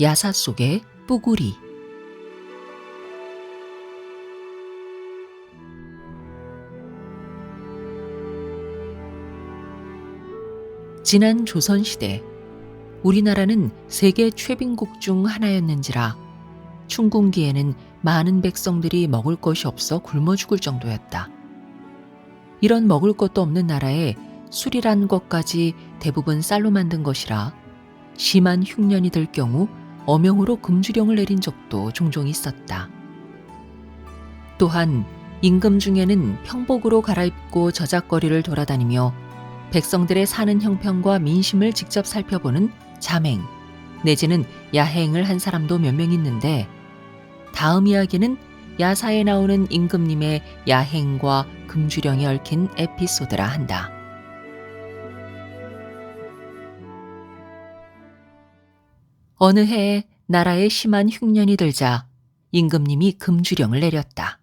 야사 속의 뿌구리 지난 조선시대 우리나라는 세계 최빈국 중 하나였는지라 춘궁기에는 많은 백성들이 먹을 것이 없어 굶어 죽을 정도였다. 이런 먹을 것도 없는 나라에 술이란 것까지 대부분 쌀로 만든 것이라 심한 흉년이 들 경우 엄영으로 금주령을 내린 적도 종종 있었다. 또한 임금 중에는 평복으로 갈아입고 저작거리를 돌아다니며 백성들의 사는 형편과 민심을 직접 살펴보는 자맹 내지는 야행을 한 사람도 몇 명 있는데 다음 이야기는 야사에 나오는 임금님의 야행과 금주령이 얽힌 에피소드라 한다. 어느 해에 나라에 심한 흉년이 들자 임금님이 금주령을 내렸다.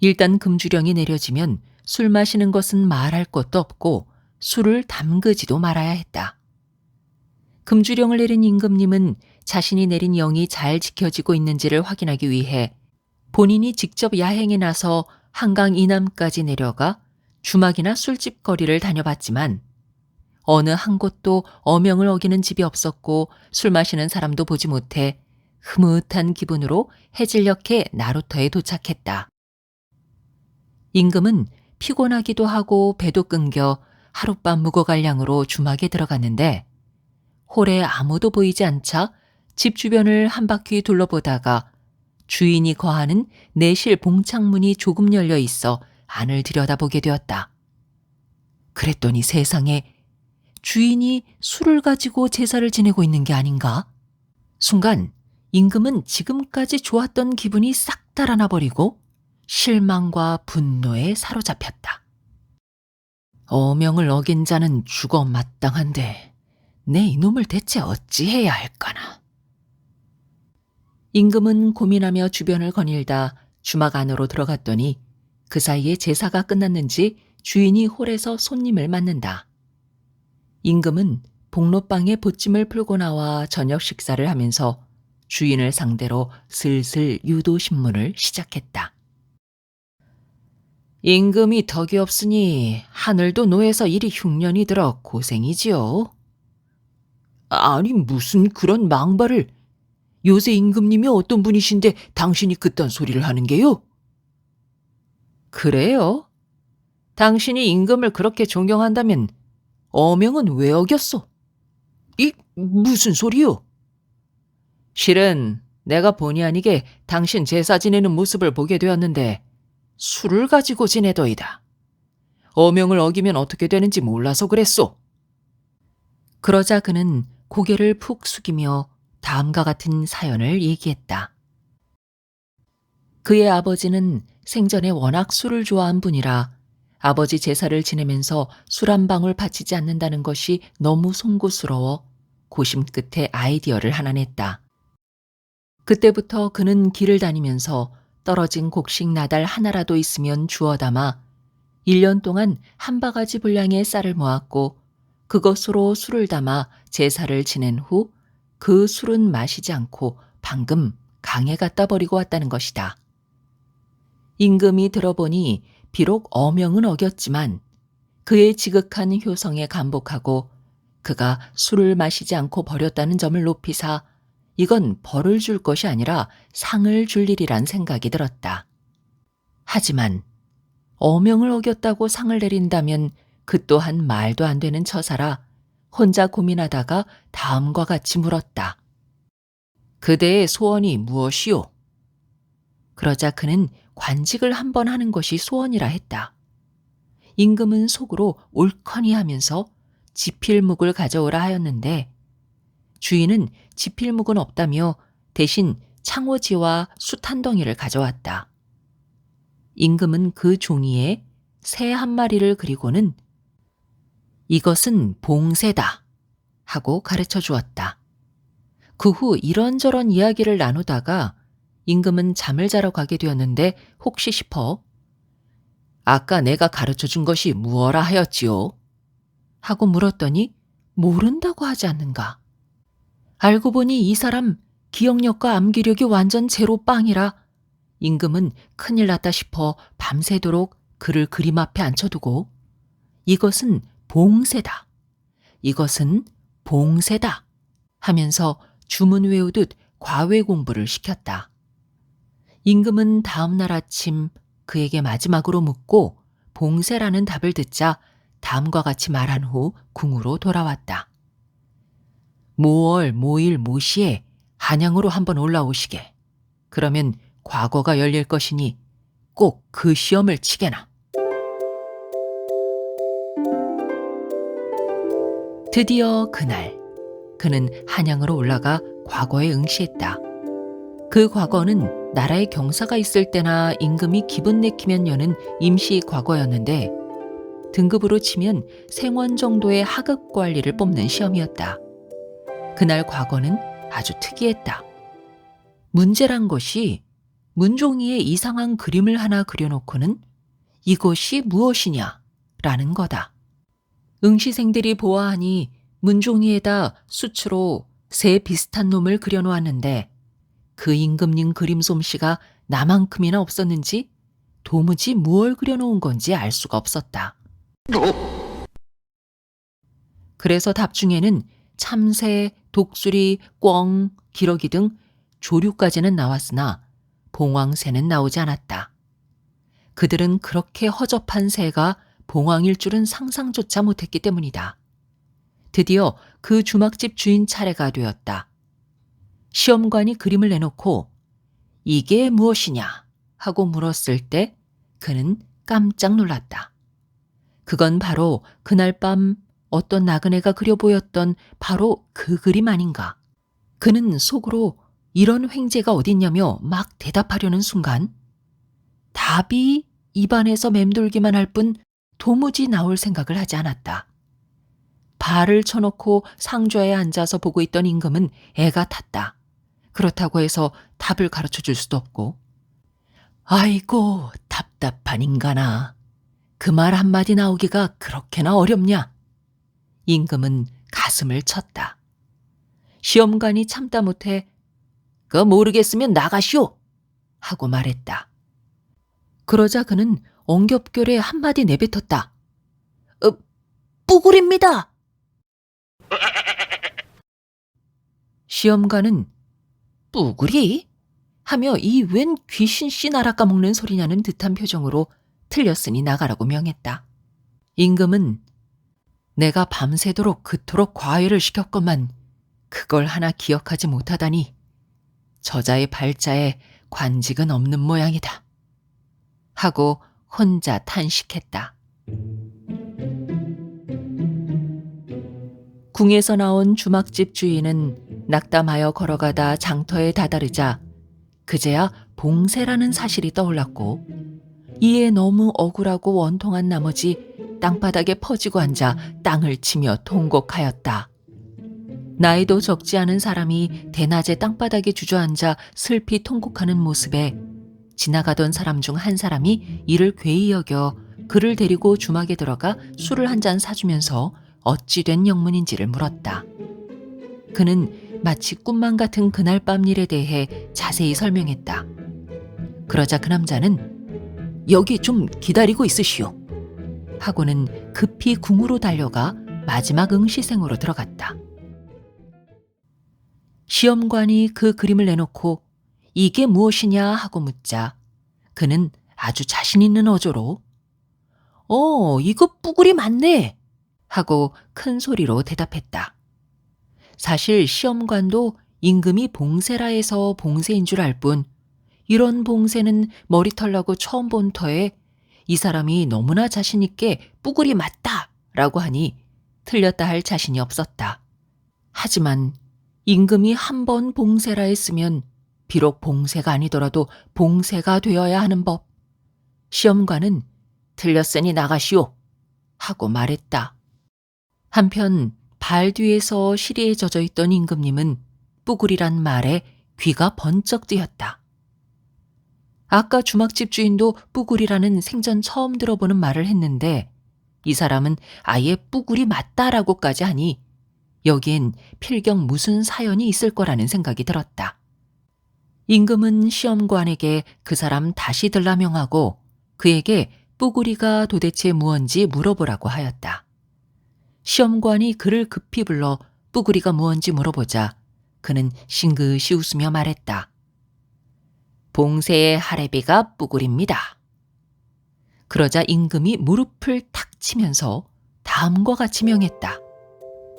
일단 금주령이 내려지면 술 마시는 것은 말할 것도 없고 술을 담그지도 말아야 했다. 금주령을 내린 임금님은 자신이 내린 영이 잘 지켜지고 있는지를 확인하기 위해 본인이 직접 야행에 나서 한강 이남까지 내려가 주막이나 술집 거리를 다녀봤지만 어느 한 곳도 어명을 어기는 집이 없었고 술 마시는 사람도 보지 못해 흐뭇한 기분으로 해질녘에 나루터에 도착했다. 임금은 피곤하기도 하고 배도 끊겨 하룻밤 묵어갈량으로 주막에 들어갔는데 홀에 아무도 보이지 않자 집 주변을 한 바퀴 둘러보다가 주인이 거하는 내실 봉창문이 조금 열려 있어 안을 들여다보게 되었다. 그랬더니 세상에 주인이 술을 가지고 제사를 지내고 있는 게 아닌가? 순간 임금은 지금까지 좋았던 기분이 싹 달아나 버리고 실망과 분노에 사로잡혔다. 어명을 어긴 자는 죽어 마땅한데 내 이놈을 대체 어찌해야 할까나. 임금은 고민하며 주변을 거닐다 주막 안으로 들어갔더니 그 사이에 제사가 끝났는지 주인이 홀에서 손님을 맞는다. 임금은 복로방에 보찜을 풀고 나와 저녁 식사를 하면서 주인을 상대로 슬슬 유도신문을 시작했다. 임금이 덕이 없으니 하늘도 노해서 이리 흉년이 들어 고생이지요. 아니 무슨 그런 망발을 요새 임금님이 어떤 분이신데 당신이 그딴 소리를 하는 게요? 그래요? 당신이 임금을 그렇게 존경한다면 어명은 왜 어겼어? 이 무슨 소리요? 실은 내가 본의 아니게 당신 제사 지내는 모습을 보게 되었는데 술을 가지고 지내더이다. 어명을 어기면 어떻게 되는지 몰라서 그랬소. 그러자 그는 고개를 푹 숙이며 다음과 같은 사연을 얘기했다. 그의 아버지는 생전에 워낙 술을 좋아한 분이라 아버지 제사를 지내면서 술 한 방울 바치지 않는다는 것이 너무 송구스러워 고심 끝에 아이디어를 하나 냈다. 그때부터 그는 길을 다니면서 떨어진 곡식 나달 하나라도 있으면 주워 담아 1년 동안 한 바가지 분량의 쌀을 모았고 그것으로 술을 담아 제사를 지낸 후 그 술은 마시지 않고 방금 강에 갖다 버리고 왔다는 것이다. 임금이 들어보니 비록 어명은 어겼지만 그의 지극한 효성에 감복하고 그가 술을 마시지 않고 버렸다는 점을 높이사 이건 벌을 줄 것이 아니라 상을 줄 일이란 생각이 들었다. 하지만 어명을 어겼다고 상을 내린다면 그 또한 말도 안 되는 처사라 혼자 고민하다가 다음과 같이 물었다. 그대의 소원이 무엇이오? 그러자 그는 관직을 한 번 하는 것이 소원이라 했다. 임금은 속으로 옳거니 하면서 지필묵을 가져오라 하였는데 주인은 지필묵은 없다며 대신 창호지와 숯한 덩이를 가져왔다. 임금은 그 종이에 새 한 마리를 그리고는 이것은 봉쇄다 하고 가르쳐 주었다. 그 후 이런저런 이야기를 나누다가 임금은 잠을 자러 가게 되었는데 혹시 싶어 아까 내가 가르쳐 준 것이 무엇라 하였지요? 하고 물었더니 모른다고 하지 않는가? 알고 보니 이 사람 기억력과 암기력이 완전 제로 빵이라 임금은 큰일 났다 싶어 밤새도록 그를 그림 앞에 앉혀두고 이것은 봉쇄다. 이것은 봉쇄다. 하면서 주문 외우듯 과외 공부를 시켰다. 임금은 다음 날 아침 그에게 마지막으로 묻고 봉쇄라는 답을 듣자 다음과 같이 말한 후 궁으로 돌아왔다. 모월 모일 모시에 한양으로 한번 올라오시게. 그러면 과거가 열릴 것이니 꼭 그 시험을 치게나. 드디어 그날 그는 한양으로 올라가 과거에 응시했다. 그 과거는 나라의 경사가 있을 때나 임금이 기분 내키면 여는 임시 과거였는데 등급으로 치면 생원 정도의 하급 관리를 뽑는 시험이었다. 그날 과거는 아주 특이했다. 문제란 것이 문종이의 이상한 그림을 하나 그려놓고는 이것이 무엇이냐 라는 거다. 응시생들이 보아하니 문종이에다 수치로 새 비슷한 놈을 그려놓았는데 그 임금님 그림 솜씨가 나만큼이나 없었는지 도무지 무얼 그려놓은 건지 알 수가 없었다. 그래서 답 중에는 참새, 독수리, 꿩, 기러기 등 조류까지는 나왔으나 봉황새는 나오지 않았다. 그들은 그렇게 허접한 새가 봉황일 줄은 상상조차 못했기 때문이다. 드디어 그 주막집 주인 차례가 되었다. 시험관이 그림을 내놓고 이게 무엇이냐 하고 물었을 때 그는 깜짝 놀랐다. 그건 바로 그날 밤 어떤 나그네가 그려 보였던 바로 그 그림 아닌가. 그는 속으로 이런 횡재가 어딨냐며 막 대답하려는 순간 답이 입안에서 맴돌기만 할 뿐 도무지 나올 생각을 하지 않았다. 발을 쳐놓고 상좌에 앉아서 보고 있던 임금은 애가 탔다. 그렇다고 해서 답을 가르쳐 줄 수도 없고. 아이고, 답답한 인간아. 그 말 한마디 나오기가 그렇게나 어렵냐? 임금은 가슴을 쳤다. 시험관이 참다 못해 그 모르겠으면 나가시오! 하고 말했다. 그러자 그는 엉겹결에 한마디 내뱉었다. 어, 뿌굴입니다! 시험관은 뿌구리? 하며 이 웬 귀신 씨 나라 까먹는 소리냐는 듯한 표정으로 틀렸으니 나가라고 명했다. 임금은 내가 밤새도록 그토록 과외를 시켰건만 그걸 하나 기억하지 못하다니 저자의 발자에 관직은 없는 모양이다. 하고 혼자 탄식했다. 궁에서 나온 주막집 주인은 낙담하여 걸어가다 장터에 다다르자 그제야 봉쇄라는 사실이 떠올랐고 이에 너무 억울하고 원통한 나머지 땅바닥에 퍼지고 앉아 땅을 치며 통곡하였다. 나이도 적지 않은 사람이 대낮에 땅바닥에 주저앉아 슬피 통곡하는 모습에 지나가던 사람 중 한 사람이 이를 괴히 여겨 그를 데리고 주막에 들어가 술을 한 잔 사주면서 어찌 된 영문인지를 물었다. 그는 마치 꿈만 같은 그날 밤 일에 대해 자세히 설명했다. 그러자 그 남자는 여기 좀 기다리고 있으시오. 하고는 급히 궁으로 달려가 마지막 응시생으로 들어갔다. 시험관이 그 그림을 내놓고 이게 무엇이냐 하고 묻자 그는 아주 자신 있는 어조로 어, 이거 뿌글이 맞네. 하고 큰 소리로 대답했다. 사실 시험관도 임금이 봉쇄라 해서 봉쇄인 줄 알 뿐 이런 봉쇄는 머리털 나고 처음 본 터에 이 사람이 너무나 자신있게 뿌글이 맞다 라고 하니 틀렸다 할 자신이 없었다. 하지만 임금이 한 번 봉쇄라 했으면 비록 봉쇄가 아니더라도 봉쇄가 되어야 하는 법. 시험관은 틀렸으니 나가시오. 하고 말했다. 한편 발 뒤에서 시리에 젖어 있던 임금님은 뿌글이란 말에 귀가 번쩍 뜨였다. 아까 주막집 주인도 뿌글이라는 생전 처음 들어보는 말을 했는데 이 사람은 아예 뿌글이 맞다라고까지 하니 여기엔 필경 무슨 사연이 있을 거라는 생각이 들었다. 임금은 시험관에게 그 사람 다시 들라명하고 그에게 뿌구리가 도대체 무언지 물어보라고 하였다. 시험관이 그를 급히 불러 뿌구리가 무언지 물어보자 그는 싱긋이 웃으며 말했다. 봉세의 하레비가 뿌구리입니다. 그러자 임금이 무릎을 탁 치면서 다음과 같이 명했다.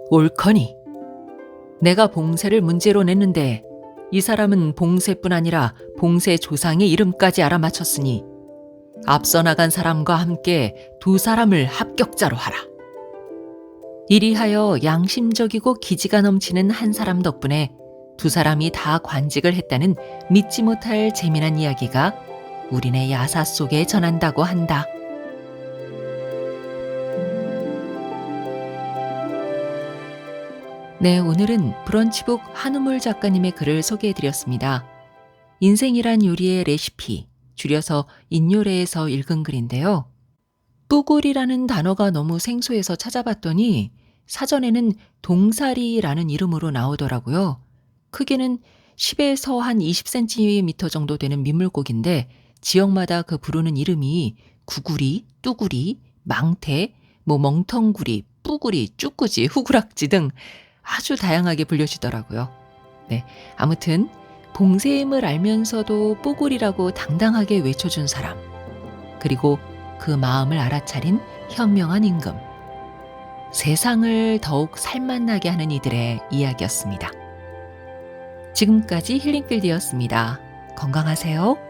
옳거니. 내가 봉세를 문제로 냈는데 이 사람은 봉세뿐 아니라 봉세 조상의 이름까지 알아맞혔으니 앞서 나간 사람과 함께 두 사람을 합격자로 하라. 이리하여 양심적이고 기지가 넘치는 한 사람 덕분에 두 사람이 다 관직을 했다는 믿지 못할 재미난 이야기가 우리네 야사 속에 전한다고 한다. 네, 오늘은 브런치북 한우물 작가님의 글을 소개해 드렸습니다. 인생이란 요리의 레시피, 줄여서 인요레에서 읽은 글인데요. 뿌굴이라는 단어가 너무 생소해서 찾아봤더니 사전에는 동사리라는 이름으로 나오더라고요. 크기는 10에서 한 20cm 정도 되는 민물고기인데 지역마다 그 부르는 이름이 구구리, 뚜구리, 망태, 뭐 멍텅구리, 뿌구리, 쭈꾸지, 후구락지 등 아주 다양하게 불려지더라고요. 네. 아무튼 봉세임을 알면서도 뽀글이라고 당당하게 외쳐준 사람. 그리고 그 마음을 알아차린 현명한 임금. 세상을 더욱 살맛나게 하는 이들의 이야기였습니다. 지금까지 힐링필드였습니다. 건강하세요.